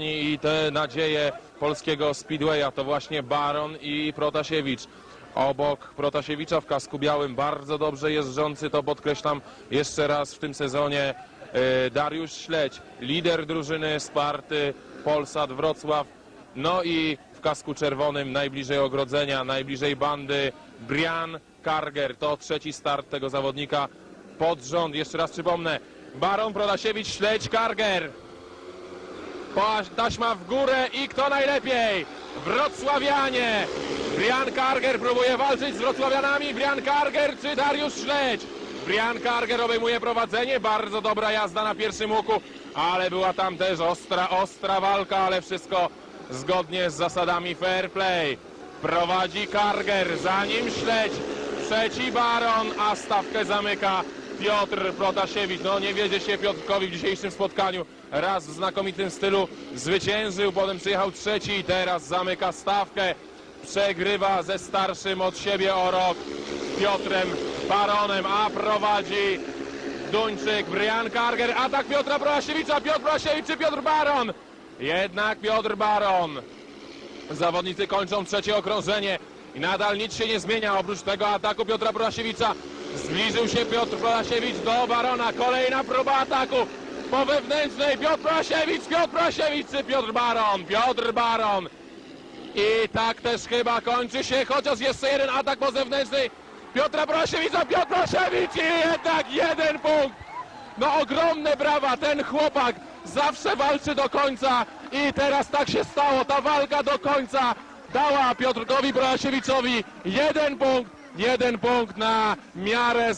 i te nadzieje polskiego Speedwaya to właśnie Baron i Protasiewicz. Obok Protasiewicza w kasku białym bardzo dobrze jeżdżący, to podkreślam jeszcze raz w tym sezonie e, Dariusz Śledź, lider drużyny Sparty Polsat Wrocław. No i w kasku czerwonym najbliżej ogrodzenia, najbliżej bandy Brian Karger. To trzeci start tego zawodnika pod rząd. Jeszcze raz przypomnę. Baron Protasiewicz, Śledź, Karger. Taśma w górę i kto najlepiej? Wrocławianie! Brian Karger próbuje walczyć z Wrocławianami. Brian Karger czy Dariusz Śledź? Brian Karger obejmuje prowadzenie. Bardzo dobra jazda na pierwszym łuku, ale była tam też ostra, ostra walka, ale wszystko zgodnie z zasadami fair play. Prowadzi Karger, za nim Śledź. Trzeci Baron, a stawkę zamyka Piotr Protasiewicz. No nie wiedzie się Piotrkowi w dzisiejszym spotkaniu. Raz w znakomitym stylu zwyciężył, potem przyjechał trzeci i teraz zamyka stawkę. Przegrywa ze starszym od siebie o rok Piotrem Baronem, a prowadzi Duńczyk, Brian Karger, atak Piotra Protasiewicza, Piotr Protasiewicz czy Piotr Baron? Jednak Piotr Baron. Zawodnicy kończą trzecie okrążenie i nadal nic się nie zmienia. Oprócz tego ataku Piotra Protasiewicza zbliżył się Piotr Protasiewicz do Barona. Kolejna próba ataku po wewnętrznej. Piotr Protasiewicz, Piotr Protasiewicz czy Piotr Baron? Piotr Baron. I tak też chyba kończy się, chociaż jeszcze jeden atak po zewnętrznej. Piotra Protasiewicza, Piotr Protasiewicz i jednak jeden punkt. No ogromne brawa, ten chłopak zawsze walczy do końca i teraz tak się stało, ta walka do końca dała Piotrkowi Protasiewiczowi jeden punkt, jeden punkt na miarę